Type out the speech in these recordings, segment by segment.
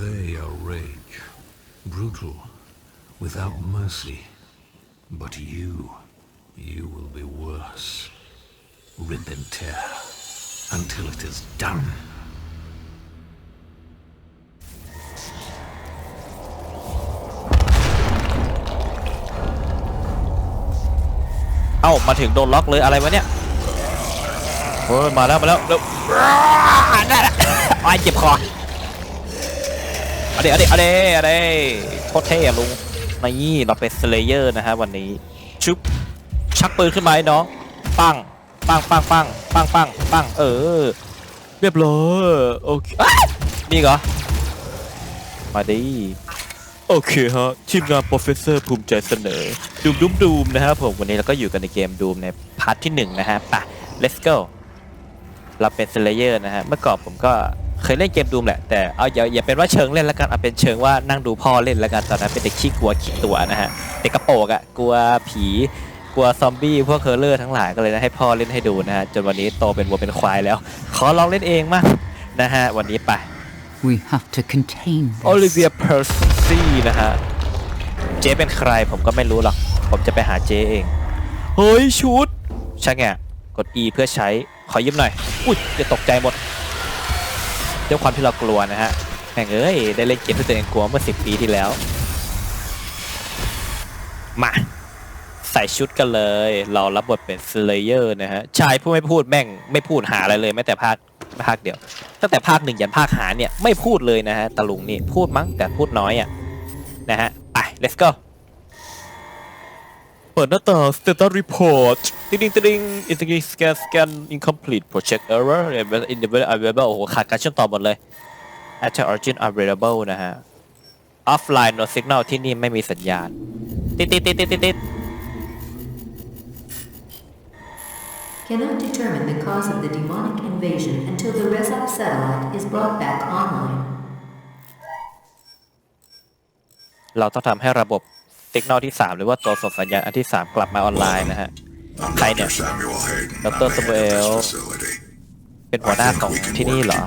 They are rage, brutal, without mercy. But you, you will be worse. Rip and tear until it is done. เอ้ามาถึงโดนล็อกเลยอะไรวะเนี่ยเฮ้ยมาแล้วมาแล้วเร็วได้ละอ้ายเจ็บคอ เอาเดี๋ยวเดี๋ยวเอาดี๋ยวเดี๋ยวโคตรเท่อะลุงนี่เราเป็นสเลเยอร์นะฮะวันนี้ชุบชักปืนขึ้นมาไอ้น้องปังปังปังปังปังปังปังเออ เรียบร้อยโอเคอ้ายนี่เหรอมาดิโอเคฮะทีมงาน Professor ภูมิใจเสนอดูมดูมดูมนะครับผมวันนี้เราก็อยู่กันในเกมดูมในพาร์ทที่1นะฮะไป let's go เราเป็น Slayer นะฮะเมื่อก่อนผมก็ เคยเล่นเกมดูมแหละแต่เอาอย่าอย่าเป็นว่าเชิงเล่นแล้วกันเอาเป็นเชิงว่านั่งดูพ่อเล่นแล้วกันตอนนั้นเป็นเด็กขี้กลัวขี้ตัวนะฮะเด็กกระโปรงอะกลัวผีกลัวซอมบี้พวกเคอร์เลอร์ทั้งหลายก็เลยนะให้พ่อเล่นให้ดูนะฮะจนวันนี้โตเป็นวัวเป็นควายแล้ว ขอลองเล่นเองมากนะฮะวันนี้ไป We have to contain โอลิ this. เวียเพอร์ซี่นะฮะเจ๊เป็นใครผมก็ไม่รู้หรอก ผมจะไปหาเจ๊เอง เฮ้ยชุดช่างไงกด E เพื่อใช้ขอยืมหน่อย อุ้ยจะตกใจหมด ด้วยความที่เรากลัวนะฮะแม่งเอ้ยได้เล่นเกมที่ตัวเองกลัวเมื่อสิบปีที่แล้ว มาใส่ชุดกันเลย เรารับบทเป็น Slayer นะฮะชายผู้ไม่พูดแม่งไม่พูดหาอะไรเลยแม้แต่ภาคภาคเดียว ตั้งแต่ภาคหนึ่งยันภาคหาเนี่ยไม่พูดเลยนะฮะตะลุงนี่พูดมั้งแต่พูดน้อยอะนะฮะไป let's go เปิดหน้าต่าง status report ติ๊งติ๊งติ๊ง integrity scan scan incomplete project error in the available โอ้โหขาดการเชื่อมต่อหมดเลย attack origin available นะฮะ offline no signal ที่นี่ไม่มีสัญญาณ ติดติดติดติดติดติด Cannot determine the cause of the demonic invasion until the Rezak satellite is brought back online. เราต้องทำให้ระบบ signal ที่ 3 หรือว่าตัวส่งสัญญาณอันที่ 3 กลับมาออนไลน์นะฮะ I'm Hi Dr. there. Samuel Hayden. Dr. I'm the head of Samuel. this facility. เป็นหัวหน้าของที่นี่เหรอ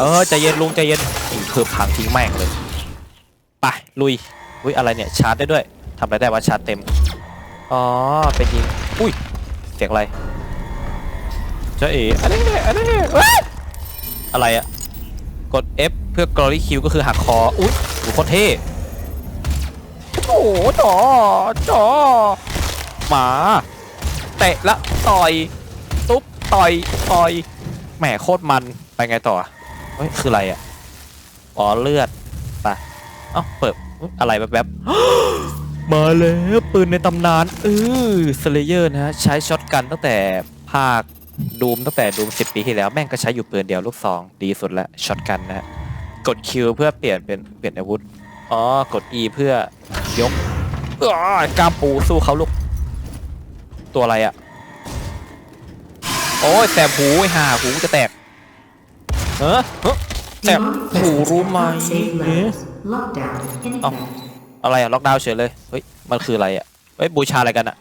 เออ both. ใจเย็นลุงใจเย็นนี่คือพังทิ้งแม่งเลย ไป ลุย อุ้ยอะไรเนี่ย ชาร์จได้ด้วยทำอะไรได้วะชาร์จเต็ม อ๋อ เป็นยิง อุ้ย เสียงอะไรเจะเอ๋อะไรเนี่ยอะไรเนี่ยเอ้อะไรอะกด F พื่อ glory kill ก็คือหักคอ อุ้ยโหโคตรเท่โอ้โหจ่อจ่อหมาเตะละต่อยตุ๊บต่อยต่อยแหมโคตรมันไปไงต่อเฮ้ยคืออะไรอะอ๋อเลือดไปเอ้าเปิดอะไรแบบๆมาแล้วปืนในตำนานเออสเลเยอร์นะฮะใช้ช็อตกันตั้งแต่ภาคดูมตั้งแต่ดูมสิปีที่แล้วแม่งก็ใช้อยู่ปืนเดียวลูกซองดีสุดละช็อตกันนะฮะ กด Q เพื่อเปลี่ยนเป็นเปลี่ยนอาวุธ อ๋อ กด E เพื่อยกอ้ากล้ามปูสู้เขาลูก ตัวอะไรอะโอ้ยแสบหูไอ้ห่าหูจะแตกเออเฮ้ยแสบ Demonic หู presence รู้ไหม at unsafe เอ๊ะ levels. Lockdown in Oh. effect. อะไรอะล็อกดาวน์เฉยเลย เฮ้ย มันคืออะไรอะเฮ้ย บูชาอะไรกันอะ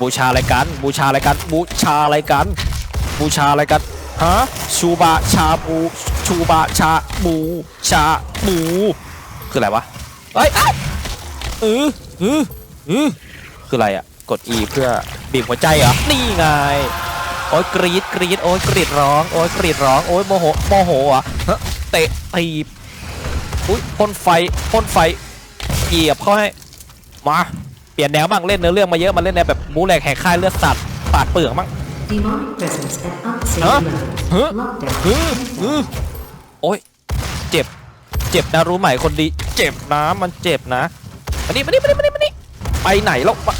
บูชาอะไรกัน บูชาอะไรกัน บูชาอะไรกัน บูชาอะไรกัน ฮะ ชูบะชาบู ชูบะชาบูชาบูคืออะไรวะเฮ้ยอ้าวเออเออเออคืออะไรอะ กด E เพื่อบีบหัวใจเหรอ นี่ไง โอ้ยกรีดกรีดโอ้ยกรีดร้อง โอ้ยกรีดร้อง โอ้ยโมโหโมโหอะเตะตีบอุ้ยพ่นไฟพ่นไฟเหยียบเขาให้มา เปลี่ยนแนวบ้างเล่นเนื้อเรื่องมาเยอะมาเล่นแนวแบบบูแหลกแหกค่ายเลือดสัตว์ปาดเปลือกบ้าง Demonic presence at unsafe Huh? levels. Huh? Lockdown ฮึ in ฮึ effect. โอ้ยเจ็บ เจ็บนะรู้ไหมคนดี เจ็บนะมันเจ็บนะมานี่มานี่มานี่มานี่มานี่ไปไหนแล้วมา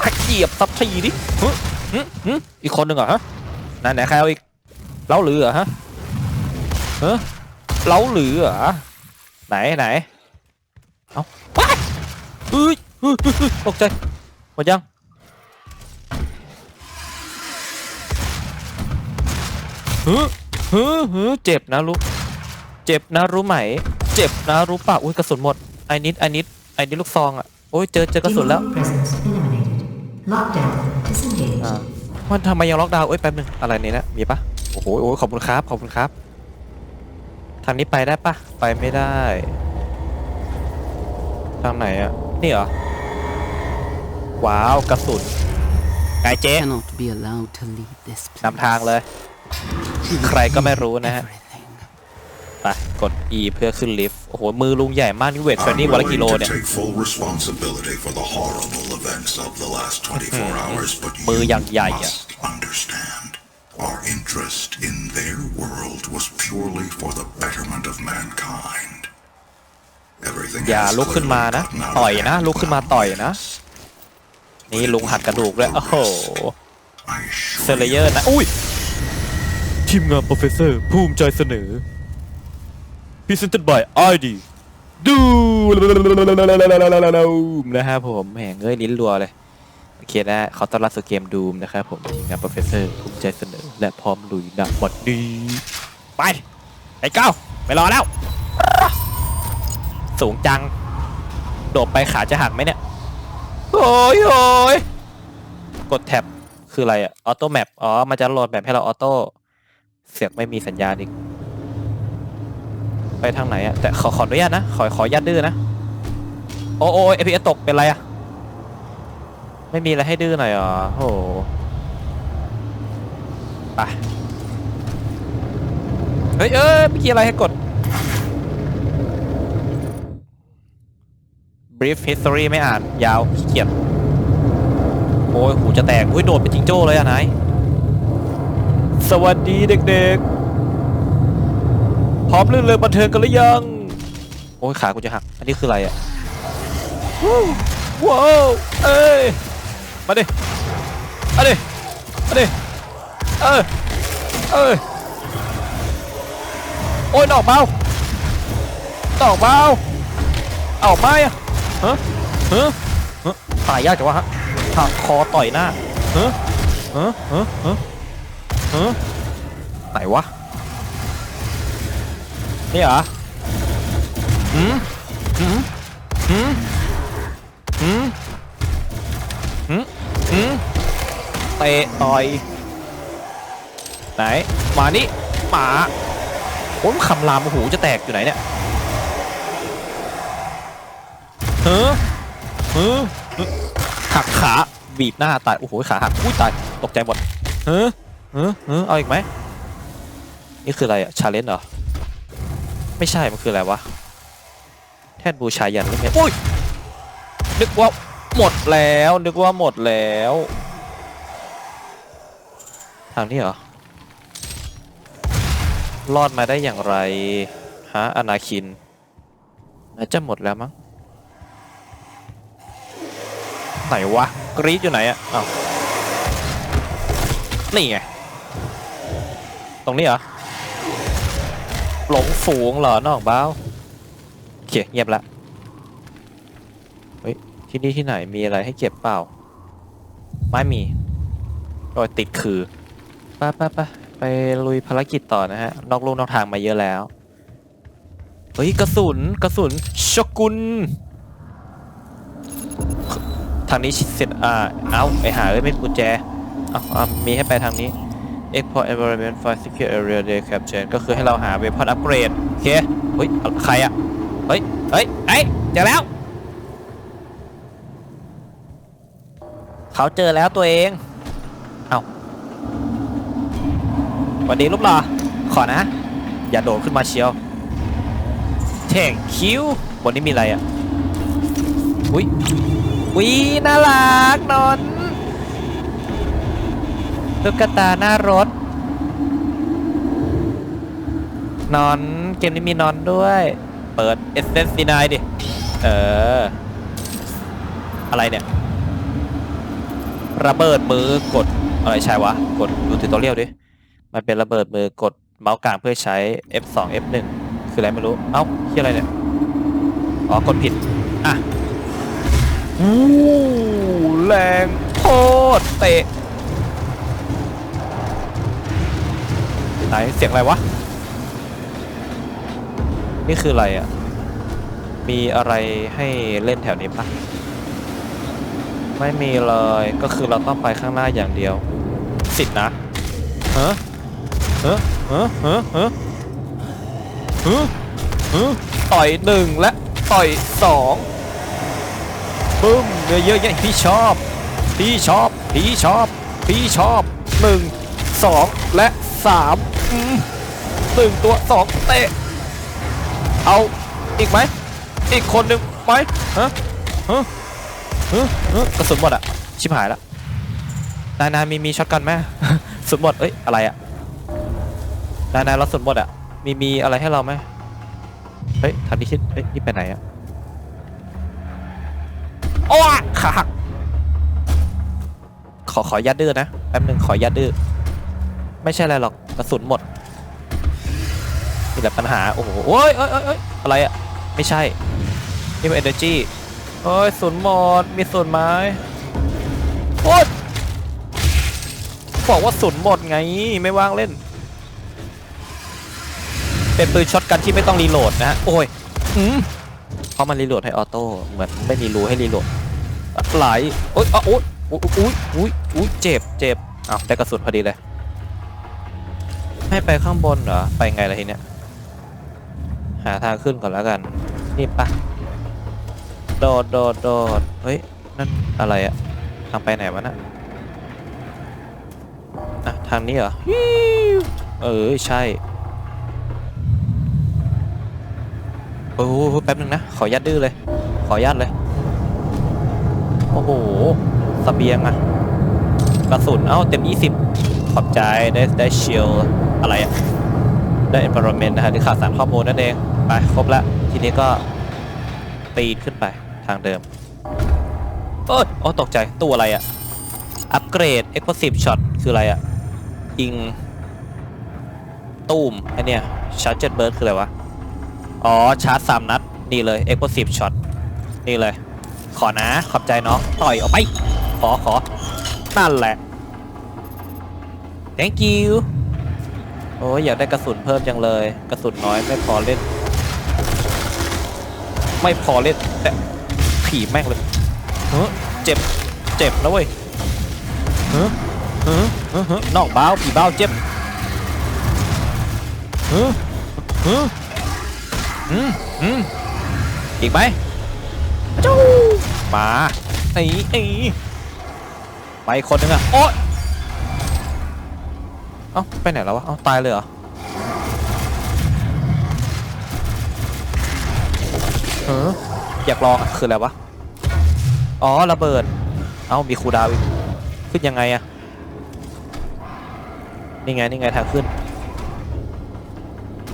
ให้เหยียบสักทีดิฮึฮึฮึอีกคนหนึ่งเหรอฮะไหนไหนใครเอาอีกเล้าหรือเหรอฮะเฮ้เล้าหรือเหรอไหนไหนเอาว้ายเฮ้ยเฮ้ยเฮ้ยตกใจหมดยังฮึฮึฮึเจ็บนะรู้ เจ็บนะรู้ไหม เจ็บนะรู้ป่ะอุ้ยกระสุนหมดไอ้นิดไอ้นิดไอ้นิดลูกซองอะโอ้ยเจอเจอกระสุนแล้ว Demonic presence eliminated. Lockdown disengaged. อ่ามันทำไมยังล็อกดาวน์เอ้ยแป๊บนึงอะไรเนี่ยนะมีปะโอ้โหโอ้โหขอบคุณครับขอบคุณครับ ทางนี้ไปได้ปะไปไม่ได้ ทางไหนอะนี่เหรอว้าวกระสุนไงเจ๊ Cannot be allowed to leave this place. นำทางเลย ใครก็ไม่รู้นะฮะ Everything. ไปกด E เพื่อขึ้นลิฟต์ โอ้โห มือลุงใหญ่มากนี่เวทเทรนนิ่งวันละกิโล willing เนี่ย to take full responsibility for the horrible events of the last 24 hours, but มือ you อย่างใหญ่อะ must understand. Our interest in their world was purely for the betterment of mankind. Everything อย่า has ลุกขึ้นมานะ clearly gotten out of ต่อยนะ hand ลุกขึ้นมาต่อยนะ นี่ลุงหักกระดูกด้วย โอ้โห I assure เซเลเยอร์นะ อุ้ยทีมงานโปรเฟสเซอร์ภูมิใจเสนอ Presented by ID ดูนะครับผมแหงเอ้ยลิ้นรัวเลย โอเคนะขอต้อนรับสู่เกมดูมนะครับผมทีมงานโปรเฟสเซอร์ภูมิใจเสนอ และพร้อมลุยนะบัดดีไป ไอ้เก้าไม่รอแล้ว สูงจัง โดดไปขาจะหักไหมเนี่ย โอ้ยโอ้ยกดแท็บ คืออะไรอะออโต้แมปอ๋อ มันจะโหลดแบบให้เราออโต้เสียงไม่มีสัญญาณอีก ไปทางไหนอะแต่ขอขออนุญาตนะ ขอขออนุญาตดื้อนะ โอ้โอ้เอพีเอตกเป็นไรอะไม่มีอะไรให้ดื้อหน่อยหรอโอ้โหไปเฮ้ยเอ้ยเมื่อกี้อะไรให้กด brief history ไม่อ่าน ยาวขี้เกียจโอ้ยหูจะแตก อุ้ย โดดเป็นจิงโจ้เลยอะนาย สวัสดีเด็กๆ พร้อมเรื่องเริงบันเทิงกันหรือยัง โอ้ยขากูจะหัก อันนี้คืออะไรอะวู้ว้าวเอ้ย มาดิ มาดิ มาดิ เออเออโอ้ยดอกเบาดอกเบาเอาไหมอะฮะฮะฮะตายยากจังวะฮะหักคอต่อยหน้าฮะฮะฮะฮะฮะไหนวะ นี่เหรอหืมหืมหืมหืมหืมหืมเตะต่อยไหนมานี่หมาผมคำรามโอ้โหจะแตกอยู่ไหนเนี่ยเฮ้อเฮ้อหักขาบีบหน้าตายโอ้โหขาหักอุ้ยตายตกใจหมดเฮ้อเฮ้อเฮ้อเอาอีกไหมนี่คืออะไรอะชาเลนจ์เหรอ ไม่ใช่ มันคืออะไรวะ แท่นบูชายันหรือไงอุ้ย นึกว่าหมดแล้ว นึกว่าหมดแล้ว ทางนี้เหรอ รอดมาได้อย่างไร ฮะ อนาคิน น่าจะหมดแล้วมั้ง ไหนวะ กรีดอยู่ไหนอะอ้าวนี่ไง ตรงนี้เหรอ หลงฝูงเหรอนอกบ้าวโอเคเงียบละเฮ้ยที่นี่ที่ไหนมีอะไรให้เก็บเปล่า ไม่มีโอ้ยติดคือไป้าป้าป้าไปลุยภารกิจต่อนะฮะนอกลูกนอกทางมาเยอะแล้วเฮ้ยกระสุนกระสุนชกุลทางนี้เสร็จอ่าเอาไปหาเอ้ยไม่กุญแจเอาเอามีให้ไปทางนี้ Export Environment for Secure Area Day Capture ก็คือให้เราหาเวพอนอัปเกรดโอเคเฮ้ยใครอะเฮ้ยเฮ้ยเฮ้ยเจอแล้ว เขาเจอแล้วตัวเองเอาสวัสดีลูกหล่อขอนะ อย่าโดดขึ้นมาเชียวเท่งคิ้วบนนี้มีอะไรอะอุ้ยอุ้ยน่ารักนอน ตุ๊กตาหน้ารถ นอนเกมนี้มีนอนด้วย เปิด s อ d 9ดิ เออ อะไรเนี่ย ระเบิดมือกด อะไรใช่วะ กดดูติวตอเรียลดิ มันเป็นระเบิดมือกดเมาส์กลางเพื่อใช้ F2 F1 คืออะไรไม่รู้ เอ้าที่อะไรเนี่ย อ๋อ กดผิด อะอู้แรงโคตรเตะ ไหนเสียงอะไรวะ นี่คืออะไรอะ มีอะไรให้เล่นแถวนี้ปะไม่มีเลย ก็คือเราต้องไปข้างหน้าอย่างเดียว สิทธิ์นะเฮ้อเฮ้อเฮ้อเฮ้อเฮ้อเฮ้อเฮ้อต่อยหนึ่งและต่อยสองปึ้มเนื้อเยอะแยะพี่ชอบ พี่ชอบ พี่ชอบ พี่ชอบหนึ่งสองและสาม หนึ่งตัวสองเตะ เอาอีกไหม อีกคนหนึ่งไหมฮะฮะฮะฮะกระสุนหมดอะชิบหายละนายนายมีมีช็อตกันไหมสุดหมดเอ้ยอะไรอะนายนายเราสุดหมดอะมีมีอะไรให้เราไหมเฮ้ยทันทีคิดเฮ้ยนี่ไปไหนอะโอ้ขาหักขอขอยัดดื้อนะแป๊บหนึ่งขอยัดดื้อ ไม่ใช่อะไรหรอกกระสุนหมดนี่แหละปัญหา โอ้โหโอ้ยเอ้ยเอ้ยเอ้ยอะไรอะไม่ใช่นี่มัน energy โอ้ยศูนย์หมดมีศูนย์ไหมโอ้ยบอกว่าศูนย์หมดไงไม่ว่างเล่น เป็นปืนช็อตกันที่ไม่ต้องรีโหลดนะฮะโอ้ยอืมเพราะมันรีโหลดให้ออโต้เหมือนไม่มีรูให้รีโหลดไหลโอ๊ยอะโอ๊ยโอ๊ยอุ๊ยอุ๊ยอุ๊ยเจ็บเจ็บอ้าวได้กระสุนพอดีเลย ให้ไปข้างบนเหรอ ไปไงล่ะทีเนี้ย หาทางขึ้นก่อนแล้วกัน นี่ปะโดดโดดโดดเฮ้ย นั่นอะไรอะทางไปไหนวะน่ะอะทางนี้เหรอฮิ้วเออ ใช่โอ้โหแป๊บนึงนะ ขอยัดดื้อเลย ขอยัดเลย โอ้โหสเบียงอะกระสุน เอ้า เต็ม 20 ขอบใจ ได้ได้เชียล อะไรอะได้ environment นะฮะที่ข่าดสารข้อมูลนั่นเอง ไป ครบละ ทีนี้ก็ปีนขึ้นไปทางเดิมเอ้ยโอ้ตกใจตู้อะไรอะอัปเกรด explosive shot คืออะไรอะยิงตูมไอเนี่ย charger burst คืออะไรวะ อ๋อ ชาร์จสามนัด นี่เลย explosive shot นี่เลย ขอนะ ขอบใจน้อง ต่อยออกไป ขอขอนั่นแหละ thank you โอ้ยอยากได้กระสุนเพิ่มจังเลย กระสุนน้อยไม่พอเล่น ไม่พอเล่นแต่ผีแม่งเลยเฮ้เจ็บเจ็บนะเว้ยเฮ้อเฮ้เฮ้เฮ้นอกบ้าวผีบ้าวเจ็บเฮ้อเฮ้ออืมอืมอีกไหมจู้มาไอ้ไอ้ไปคนนึงอะโอ๊ย เอ้าไปไหนแล้ววะ เอ้าตายเลยเหรอเอออยากลองอะคืออะไรวะ อ๋อระเบิด เอ้ามีครูดาวอีกขึ้นยังไงอะนี่ไงนี่ไงทางขึ้น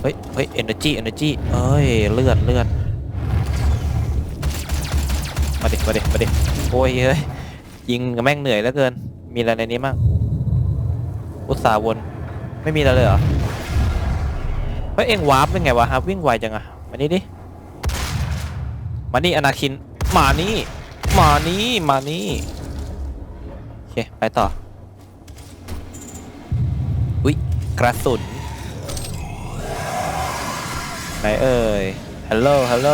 เฮ้ยเฮ้ย energy energy เอ้ยเลือดเลือดมาดิมาดิมาดิโอ้ยเฮ้ยยิงกับแม่งเหนื่อยเหลือเกิน มีอะไรในนี้มั่ง อุตสาห์วน ไม่มีอะไรเลยเหรอ เฮ้ยเอ็งวาร์ปเป็นไงวะฮะวิ่งไวจังอะมานี่ดิ มานี่อนาคิน มานี่ มานี่ มานี่ โอเค ไปต่อ อุ๊ย กระสุน ไหนเอ่ย ฮัลโหล ฮัลโหล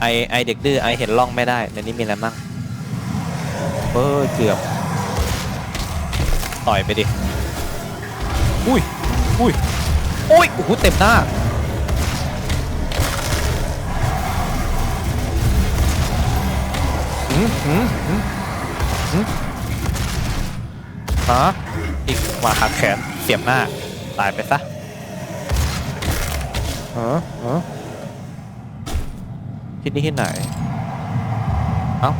ไอไอเด็กดื้อไอเห็นร่องไม่ได้ในนี้มีอะไรมั่งเออเกือบ ต่อยไปดิ อุ้ย อุ้ย อุ้ย โอ้โห เต็มหน้า หืมหืมหืมหืมฮะอีกมาหักแขน เสียบหน้า ตายไปซะเออเออที่นี่ที่ไหน เอ้า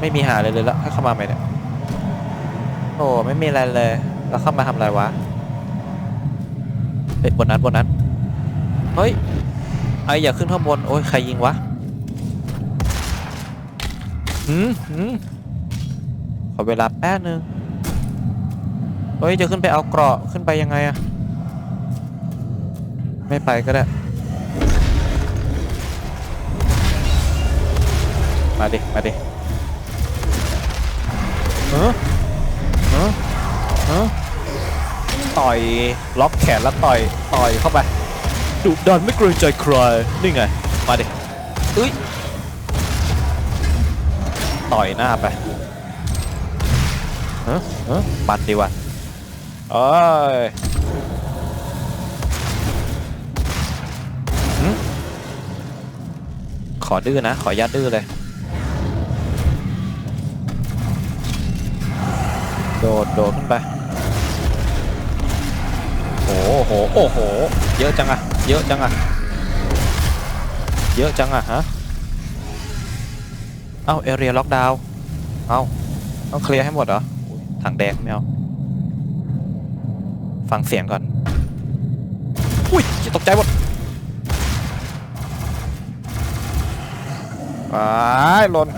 ไม่มีหาเลยเลยแล้วให้เข้ามาไหมเนี่ย โอ้ไม่มีอะไรเลยแล้วเข้ามาทำอะไรวะ เฮ้ยบนนั้นบนนั้น เฮ้ย ไออย่าขึ้นข้างบน โอ้ยใครยิงวะหืมหืมขอเวลาแป๊บนึง เฮ้ย จะขึ้นไปเอาเกราะขึ้นไปยังไงอะไม่ไปก็ได้ มาดิ มาดิเออ ต่อยล็อกแขนแล้วต่อยต่อยเข้าไปดุดันไม่เกรงใจใครนี่ไงมาดิอุ้ยต่อยหน้าไปฮ้ยเฮ้ยปัดดีวะโอ้ยขอดื้อนะ ขออนุญาตดื้อเลย โดด โดดขึ้นไป โอ้โห โอ้โห เยอะจังอะเยอะจังอะเยอะจังอะฮะ เอ้าเอเรียล็อกดาวน์เอ้าต้องเคลียร์ให้หมดเหรอ ถังแดงไม่เอาฟังเสียงก่อน อุ้ยจะตกใจหมดว้ายหล่น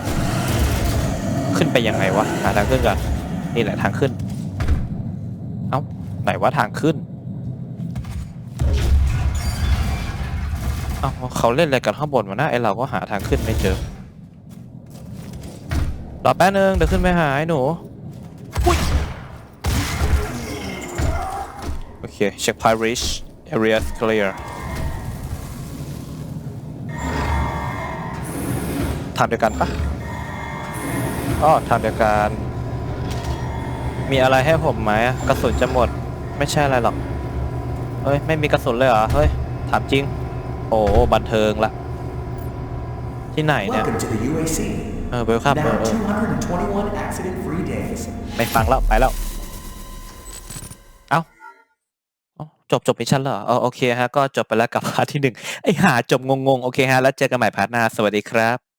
ขึ้นไปยังไงวะ หาทางขึ้นก่อน นี่แหละทางขึ้น เอ้า ไหนว่าทางขึ้น เอาเขาเล่นอะไรกันข้างบนวะนะไอเราก็หาทางขึ้นไม่เจอรอแป๊บนึงเดี๋ยวขึ้นไปหาไอ้หนูโอเคเช็คพาริช area clear ทางเดียวกันปะอ๋อทางเดียวกัน มีอะไรให้ผมไหมกระสุนจะหมด ไม่ใช่อะไรหรอก เฮ้ย ไม่มีกระสุนเลยเหรอ เฮ้ย ถามจริง โอ้บันเทิงละ ที่ไหนเนี่ย Welcome to the UAC. เออเวลคัมเออ Now เออ221 accident-free days. ไม่ฟังแล้ว ไปแล้ว เอ้าเอ้าจบจบมิชชั่นแล้วเหรอเออโอเคฮะ ก็จบไปแล้วกับพาร์ทที่หนึ่งไอหาจบงงๆ โอเคฮะ แล้วเจอกันใหม่พาร์ทหน้า สวัสดีครับ